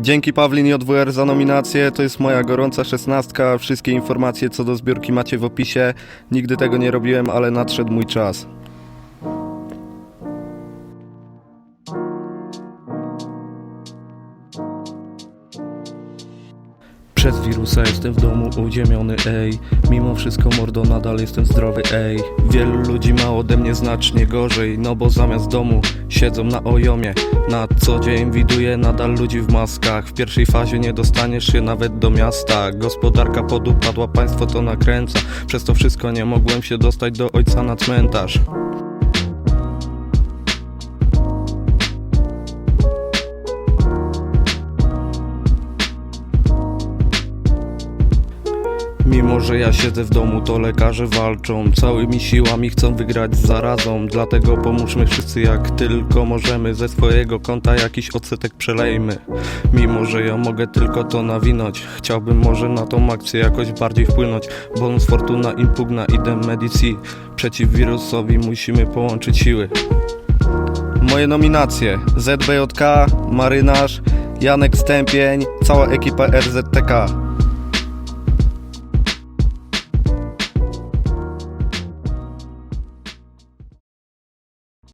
Dzięki Pawlin JWR za nominację, to jest moja gorąca szesnastka. Wszystkie informacje co do zbiórki macie w opisie. Nigdy tego nie robiłem, ale nadszedł mój czas. Przez wirusa jestem w domu uziemiony, ej. Mimo wszystko mordo nadal jestem zdrowy, ej. Wielu ludzi ma ode mnie znacznie gorzej No bo zamiast domu siedzą na ojomie. Na co dzień widuję nadal ludzi w maskach. W pierwszej fazie nie dostaniesz się nawet do miasta. Gospodarka podupadła, państwo to nakręca. Przez to wszystko nie mogłem się dostać do ojca na cmentarz Mimo, że ja siedzę w domu, to lekarze walczą. Całymi siłami chcą wygrać z zarazą. Dlatego pomóżmy wszyscy jak tylko możemy. Ze swojego konta jakiś odsetek przelejmy. Mimo, że ja mogę tylko to nawinąć Chciałbym może na tą akcję jakoś bardziej wpłynąć. Bonus Fortuna, Impugna, Idem Medici Przeciw wirusowi musimy połączyć siły. Moje nominacje. ZBJK, Marynarz, Janek Stępień, cała ekipa RZTK